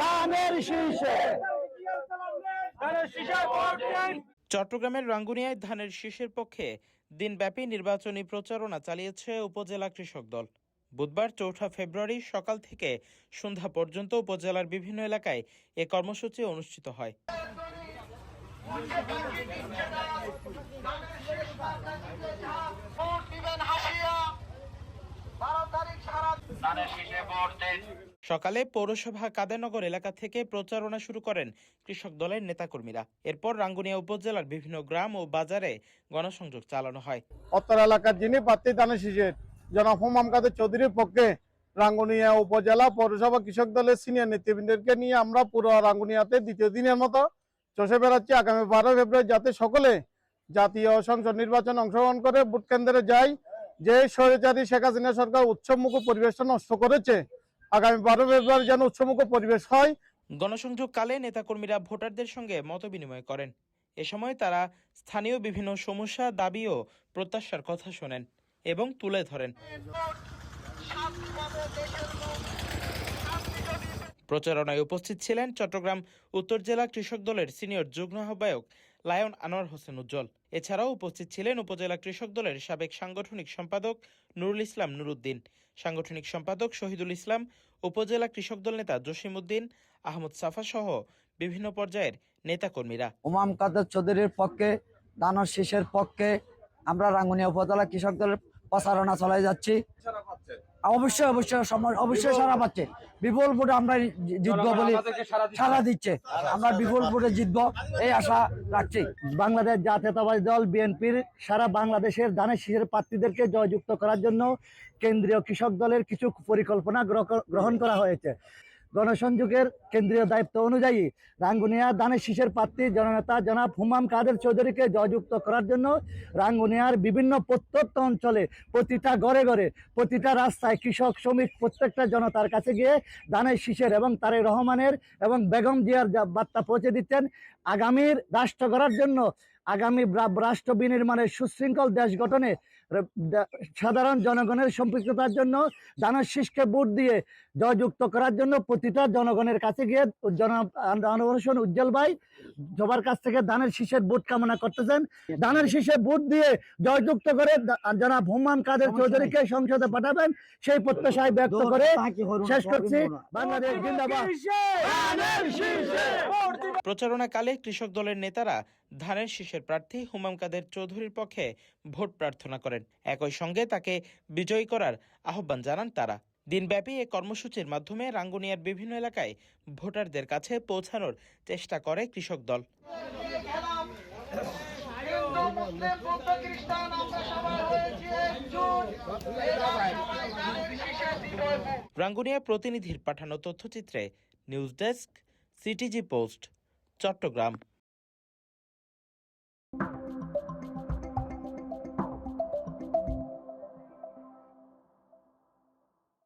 ধানের শীষে চট্টগ্রামের রাঙ্গুনিয়ায় ধানের শীষের পক্ষে দিনব্যাপী নির্বাচনী প্রচারণা চালিয়েছে উপজেলা কৃষক দল। বুধবার চৌঠা ফেব্রুয়ারি সকাল থেকে সন্ধ্যা পর্যন্ত উপজেলার বিভিন্ন এলাকায় এ কর্মসূচি অনুষ্ঠিত হয়। ধানের শীষে ভোট দিন। সকালে পৌরসভা কাদেনগর এলাকা থেকে প্রচারণা শুরু করেন কৃষক দলের নেতাকর্মীরা। এরপর রাঙ্গুনিয়া উপজেলার বিভিন্ন গ্রাম ও বাজারে গণসংযোগ চালানো হয়। অত্তর এলাকার যিনি প্রার্থী ধানের শীষের জনাব হুমাম চৌধুরীর পক্ষে রাঙ্গুনিয়া উপজেলা পৌরসভা কৃষক দলের সিনিয়র নেতৃবৃন্দকে নিয়ে আমরা পুরো রাঙ্গুনিয়াতে দ্বিতীয় দিনের মতো চষে বেড়াচ্ছি। আগামী বারো ফেব্রুয়ারি যাতে সকলে জাতীয় সংসদ নির্বাচনে অংশগ্রহণ করে ভোট কেন্দ্রে যায়, যে স্বৈরাচারী শেখ হাসিনা সরকার উৎসবমুখ পরিবেশটা নষ্ট করেছে আগামী বারো ফেব্রুয়ারি যেন উৎসবমুখ পরিবেশ হয়। গণসংযোগকালে নেতাকর্মীরা ভোটারদের সঙ্গে মতবিনিময় করেন। এ সময় তারা স্থানীয় বিভিন্ন সমস্যা, দাবি ও প্রত্যাশার কথা শোনেন এবং তুলে ধরেন। প্রচারণায় উপস্থিত ছিলেন চট্টগ্রাম উত্তর জেলা কৃষক দলের সিনিয়র যুগ্ম আহ্বায়ক লায়ন আনোয়ার হোসেন উজ্জ্বল। এছাড়াও উপস্থিত ছিলেন উপজেলা কৃষক দলের সাবেক সাংগঠনিক সম্পাদক নুরুল ইসলাম নুরুদ্দিন, সাংগঠনিক সম্পাদক শহীদুল ইসলাম, উপজেলা কৃষক দল নেতা জসিম উদ্দিন, আহমদ সাফা সহ বিভিন্ন পর্যায়ের নেতাকর্মীরা। উমাম কাদের চৌধুরীর পক্ষে, দানর শীষের পক্ষে আমরা রাঙ্গুনিয়া উপজেলা কৃষক দলের প্রচারণা চালাই যাচ্ছি। অবশ্যই অবশ্যই অবশ্যই সারা পাচ্ছে। বিপুল ভোটে আমরা জিতবো বলে সারা দিচ্ছে। আমরা বিপুল ভোটে জিতবো এই আশা রাখছি। বাংলাদেশ জাতীয়তাবাদী দল বিএনপির সারা বাংলাদেশের ধানের শীষের প্রার্থীদেরকে জয়যুক্ত করার জন্য কেন্দ্রীয় কৃষক দলের কিছু পরিকল্পনা গ্রহ- গ্রহণ করা হয়েছে। গণসংযোগের কেন্দ্রীয় দায়িত্ব অনুযায়ী রাঙ্গুনিয়া দানের শীষের প্রার্থী জননেতা জনাব হুমাম কাদের চৌধুরীকে জয়যুক্ত করার জন্য রাঙ্গুনিয়ার বিভিন্ন প্রত্যন্ত অঞ্চলে প্রতিটা ঘরে ঘরে প্রতিটা রাস্তায় কৃষক, শ্রমিক প্রত্যেকটা জনতার কাছে গিয়ে দানের শীষের এবং তারেক রহমানের এবং বেগম জিয়ার বার্তা পৌঁছে দিচ্ছেন, আগামীর রাষ্ট্র গড়ার জন্য আগামী রাষ্ট্র বিনির্মাণের সুশৃঙ্খল দেশ গঠনে সাধারণ জনগণের সম্পৃক্ততার জন্য দানের শীষকে ভোট দিয়ে জয়যুক্ত করার জন্য প্রতিটা জনগণের কাছে গিয়ে জন অনবরসন উজ্জ্বল ভাই সবার কাছ থেকে দানের শীষের ভোট কামনা করতেছেন। দানের শীষে ভোট দিয়ে জয়যুক্ত করে জনাব হুমাম কাদের চৌধুরীকে সংসদে পাঠাবেন সেই প্রত্যাশায় ব্যক্ত করে শেষ করছি। বাংলাদেশ জিন্দাবাদ। প্রচারণাকালে কৃষক দলের নেতারা ধানের শীষের প্রার্থী হুমাম কাদের চৌধুরীর পক্ষে ভোট প্রার্থনা করেন। একই সঙ্গে তাকে বিজয়ী করার আহ্বান জানান তারা। দিনব্যাপী এ কর্মসূচির মাধ্যমে রাঙ্গুনিয়ার বিভিন্ন এলাকায় ভোটারদের কাছে পৌঁছানোর চেষ্টা করে কৃষক দল। রাঙ্গুনিয়া প্রতিনিধির পাঠানো তথ্যচিত্রে news desk, CTG post, Chittagong.